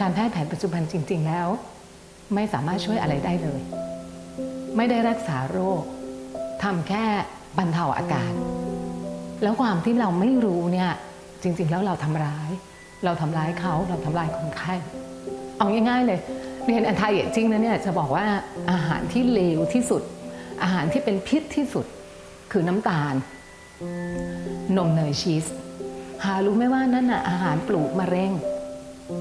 การแพทย์แผนปัจจุบันจริง ๆ แล้ว ไม่สามารถช่วยอะไรได้เลย ไม่ได้รักษาโรคทำแค่บรรเทาอาการ แล้วความที่เราไม่รู้เนี่ยจริง ๆ แล้วเราทำร้าย เราทำร้ายเขาเราทำร้ายคนไข้เอาง่าย ๆ เลย เรียน anti aging นะเนี่ยจะบอกว่าอาหารที่เลวที่สุด อาหารที่เป็นพิษที่สุด คือน้ำตาล นมเนยชีส หารู้ไหมว่านั่นน่ะอาหารปลูกมะเร็ง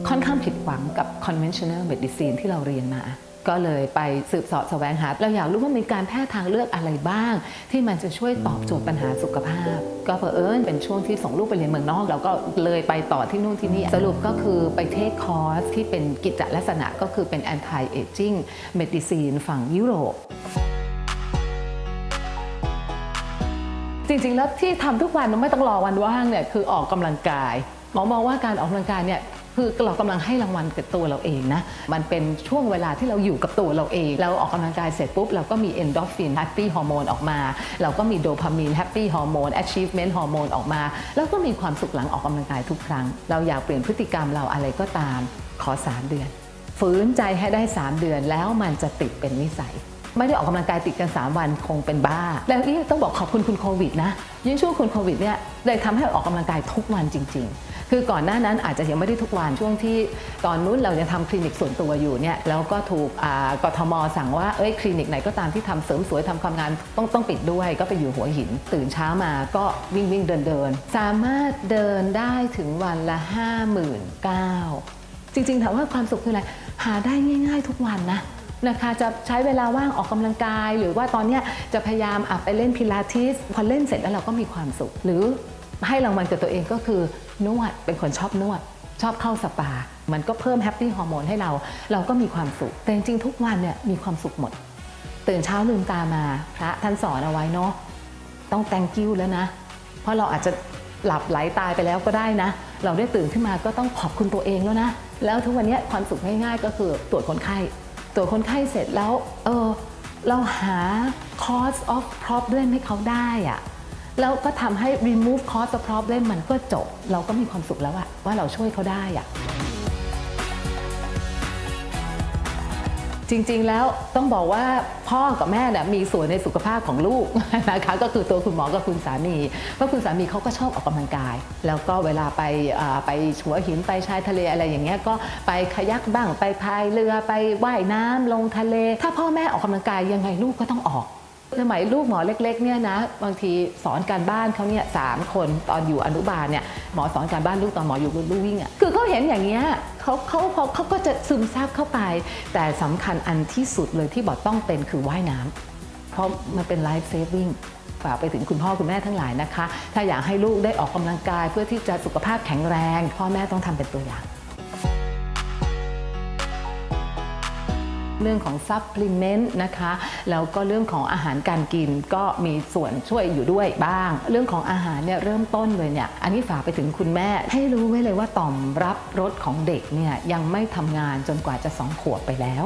ค่อนข้างผิดหวังกับ conventional medicine ที่เราเรียนมา ก็เลยไปสืบเสาะแสวงหา เราอยากรู้ว่ามีการแพทย์ทางเลือกอะไรบ้าง ที่มันจะช่วยตอบโจทย์ปัญหาสุขภาพ ก็เผอิญเป็นช่วงที่ส่งลูกไปเรียนเมืองนอก เราก็เลยไปต่อที่นู่นที่นี่ สรุปก็คือไปเทคคอร์สที่เป็นกิจลักษณะก็คือเป็น anti aging medicine ฝั่งยุโรปจริงๆ แล้วที่ทำทุกวันไม่ต้องรอวันว่างเนี่ยคือออกกำลังกายหมอมองว่าการออกกำลังกายเนี่ย คือเรากำลังให้รางวัลกับตัวเราเองนะ มันเป็นช่วงเวลาที่เราอยู่กับตัวเราเอง เราออกกำลังกายเสร็จปุ๊บ เราก็มีเอนโดฟินแฮปปี้ฮอร์โมนออกมา เราก็มีโดพามีนแฮปปี้ฮอร์โมนแอชีฟเมนต์ฮอร์โมนออกมา แล้วก็มีความสุขหลังออกกำลังกายทุกครั้ง เราอยากเปลี่ยนพฤติกรรมเราอะไรก็ตาม ขอ 3 เดือน ฝืนใจให้ได้ 3 เดือนแล้วมันจะติดเป็นนิสัยไม่ได้ออกกำลังกายติดกัน 3 วันคงเป็นบ้า แล้วนี่ต้องบอกขอบคุณคุณโควิดนะยิ่งช่วงคุณโควิดเนี่ยเลยทำให้ออกกำลังกายทุกวันจริง ๆ คือก่อนหน้านั้นอาจจะยังไม่ได้ทุกวันช่วงที่ตอนนู้นเรายังทำคลินิกส่วนตัวอยู่เนี่ยแล้วก็ถูกกทมสั่งว่าเอ้ยคลินิกไหนก็ตามที่ทำเสริมสวยทำความงานต้องต้องปิดด้วย ก็ไปอยู่หัวหิน ตื่นเช้ามาก็วิ่งวิ่งเดินเดินสามารถเดินได้ถึงวันละ 5 9 0 0 0จริงๆถามว่าความสุขคืออะไรหาได้ง่าย ๆ ทุกวันนะนะคะจะใช้เวลาว่างออกกำลังกาย หรือว่าตอนนี้จะพยายามอไปเล่นพิลาทิสพอเล่นเสร็จแล้วเราก็มีความสุขหรือ ให้รางวัลกับตัวเองก็คือนวดเป็นคนชอบนวด ชอบเข้าสปา มันก็เพิ่มแฮปปี้ฮอร์โมนให้เรา เราก็มีความสุข แต่จริงๆทุกวันเนี่ยมีความสุขหมด ตื่นเช้าลืมตามา พระท่านสอนเอาไว้เนาะต้อง thank you แล้วนะ เพราะเราอาจจะหลับไหลตายไปแล้วก็ได้นะ เราได้ตื่นขึ้นมาก็ต้องขอบคุณตัวเองแล้วนะ แล้วทุกวันนี้ความสุขง่ายๆ ก็คือตรวจคนไข้ตรวจคนไข้เสร็จแล้วเออเราหา cause of problem ให้เขาได้อะ แล้วก็ทำให้ remove cause of problem มันก็จบ เราก็มีความสุขแล้วอะว่าเราช่วยเขาได้อะจริงๆ แล้วต้องบอกว่าพ่อกับแม่เนี่ยมีส่วนในสุขภาพของลูกนะคะก็คือตัวคุณหมอกับคุณสามีเพราะคุณสามีเขาก็ชอบออกกำลังกาย แล้วก็เวลาไปไปหัวหินไปชายทะเลอะไรอย่างเงี้ยก็ไปคายักบ้างไปพายเรือไปว่ายน้ำลงทะเล ถ้าพ่อแม่ออกกำลังกายยังไงลูกก็ต้องออก สมัยลูกหมอเล็กๆเนี่ยนะบางทีสอนการบ้านเขาเนี่ยสามคนตอนอยู่อนุบาลเนี่ยหมอสอนการบ้านลูกตอนหมออยู่ลูกวิ่งอะคือเขาเห็นอย่างเงี้ยเขาเขาเขาเขาก็จะซึมซับเข้าไป แต่สำคัญอันที่สุดเลยที่บอกต้องเป็นคือว่ายน้ำเพราะมันเป็นไลฟ์เซฟวิ่งฝากไปถึงคุณพ่อคุณแม่ทั้งหลายนะคะ ถ้าอยากให้ลูกได้ออกกำลังกายเพื่อที่จะสุขภาพแข็งแรง พ่อแม่ต้องทำเป็นตัวอย่าง เรื่องของซัพพลีเมนต์นะคะแล้วก็เรื่องของอาหารการกินก็มีส่วนช่วยอยู่ด้วยบ้าง เรื่องของอาหารเนี่ยเริ่มต้นเลยเนี่ยอันนี้ฝากไปถึงคุณแม่ ให้รู้ไว้เลยว่าต่อมรับรสของเด็กเนี่ยยังไม่ทำงานจนกว่าจะสองขวบไปแล้ว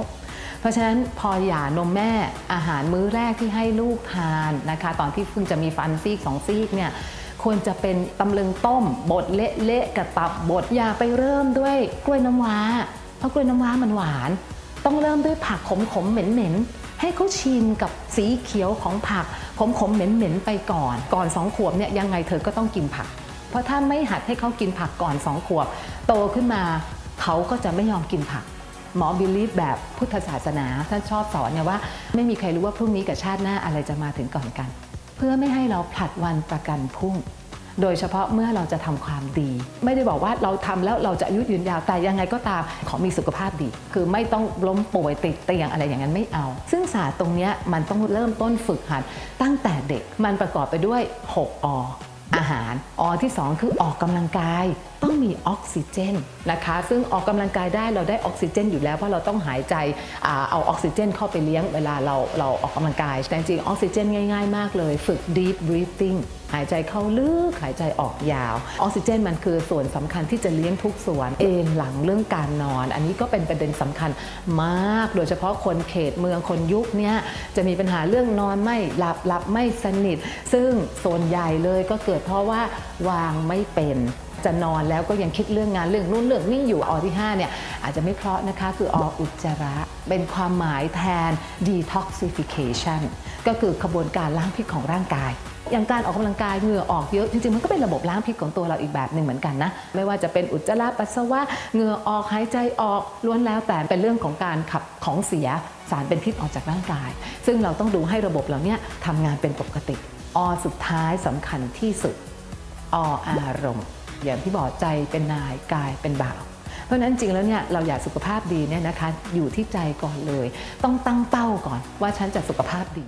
เพราะฉะนั้นพอหย่านมแม่อาหารมื้อแรกที่ให้ลูกทานนะคะ ตอนที่เพิ่งจะมีฟันซีกสองซีกเนี่ยควรจะเป็นตำลึงต้มบดเละๆกับตับบดอย่าไปเริ่มด้วยกล้วยน้ำว้า เพราะกล้วยน้ำว้ามันหวาน ต้องเริ่มด้วยผักขมๆเหม็นๆให้เขาชินกับสีเขียวของผักขมๆเหม็นๆไปก่อน ก่อนสองขวบเนี่ยยังไงเธอก็ต้องกินผัก เพราะถ้าไม่หัดให้เขากินผักก่อนสองขวบ โตขึ้นมาเขาก็จะไม่ยอมกินผักหมอบิลีฟแบบพุทธศาสนาท่านชอบสอนเนี่ยว่า ไม่มีใครรู้ว่าพรุ่งนี้กับชาติหน้าอะไรจะมาถึงก่อนกัน เพื่อไม่ให้เราผลัดวันประกันพรุ่ง โดยเฉพาะเมื่อเราจะทำความดี ไม่ได้บอกว่าเราทำแล้วเราจะอายุยืนยาวแต่ยังไงก็ตามขอมีสุขภาพดี คือไม่ต้องล้มป่วยติดเตียงอะไรอย่างนั้นไม่เอา ซึ่งศาสตร์ตรงนี้มันต้องเริ่มต้นฝึกหัดตั้งแต่เด็กมันประกอบไปด้วย6ออาหารอที่ 2 คือออกกำลังกายต้องมีออกซิเจนนะคะ ซึ่งออกกำลังกายได้เราได้ออกซิเจน อยู่แล้วเพราะเราต้องหายใจอเอาออกซิเจน เข้าไปเลี้ยงเวลาเราเราออกกำลังกายแต่จริงออกซิเจนง่าย ๆ มากเลย ฝึก deep breathing หายใจเข้าลึกหายใจออกยาว ออกซิเจนมันคือส่วนสำคัญที่จะเลี้ยงทุกส่วนเอนหลังเรื่องการนอน อันนี้ก็เป็นประเด็นสำคัญมาก โดยเฉพาะคนเขตเมืองคนยุคนี้จะมีปัญหาเรื่องนอนไม่หลับหลับไม่สนิท ซึ่งส่วนใหญ่เลยก็เกิดเพราะว่าวางไม่เป็น จะนอนแล้วก็ยังคิดเรื่องงานเรื่องนู้นเรื่องนี้อยู่ออที่5เนี่ยอาจจะไม่เพราะนะคะคือออุจจาระเป็นความหมายแทน detoxification ก็คือขบวนการล้างพิษของร่างกาย อย่างการออกกำลังกายเหงื่อออกเยอะจริงๆมันก็เป็นระบบล้างพิษของตัวเราอีกแบบหนึ่งเหมือนกันนะไม่ว่าจะเป็นอุจจาระปัสสาวะเหงื่อออกหายใจออกล้วนแล้วแต่เป็นเรื่องของการขับของเสียสารเป็นพิษออกจากร่างกาย ซึ่งเราต้องดูให้ระบบเราเนี่ยทำงานเป็นปกติอสุดท้ายสำคัญที่สุดออารมณ์ อย่างที่บอกใจเป็นนายกายเป็นบ่าว เพราะฉะนั้นจริงแล้วเนี่ยเราอยากสุขภาพดีเนี่ยนะคะอยู่ที่ใจก่อนเลย ต้องตั้งเป้าก่อนว่าฉันจะสุขภาพดี